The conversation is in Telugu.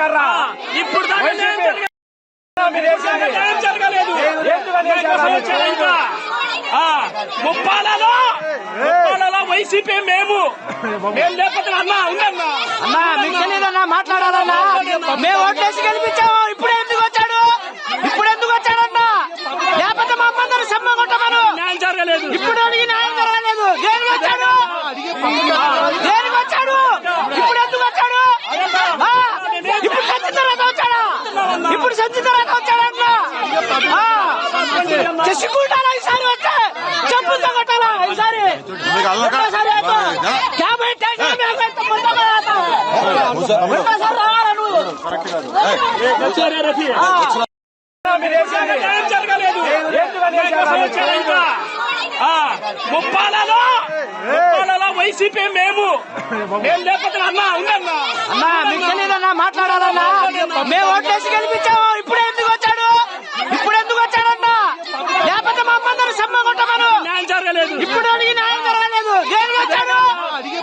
చేశారా? ఇప్పుడు జరగలేదు. ముప్పాలలో. ముప్పాలలో వైసీపీ మేము. మేము లేకపోతే అన్న ఉందన్నా. అన్నా మీకు తెలియదన్నా మాట్లాడాలన్నా. మేము ఓట్లేసి గెలిపించాము. ఇప్పుడు ఎందుకు వచ్చాడు? ఇప్పుడు ఎందుకు వచ్చాడన్నా? లేకపోతే మా అమ్మందరూ సమ్మ కొట్టమను. ఇప్పుడు అడిగి న్యాయం జరగలేదు దేనికి వచ్చాడు దేనికి వచ్చాడు ఇప్పుడు ఎందుకు వచ్చాడు ఆ, ఇప్పుడు సంచి తర్వాత వచ్చాడా ఇప్పుడు సంచి తర్వాత వచ్చాడా అట్లా చెప్పుకుంటారా ఈసారి వచ్చే? చెప్పులతో కొట్టాలా ఈసారి? ఒక్కసారి యాభై. ఒక్కసారి రావాలా నువ్వు జరగలేదు ముప్పాలలో ముప్పాలలో వైసీపీ మేము మేము లేకపోతే అన్న ఉందన్నా అన్నా మీకు తెలియదన్నా మాట్లాడాలన్నా. మేము ఓట్లేసి గెలిపించాము ఇప్పుడు ఎందుకు వచ్చాడు ఇప్పుడు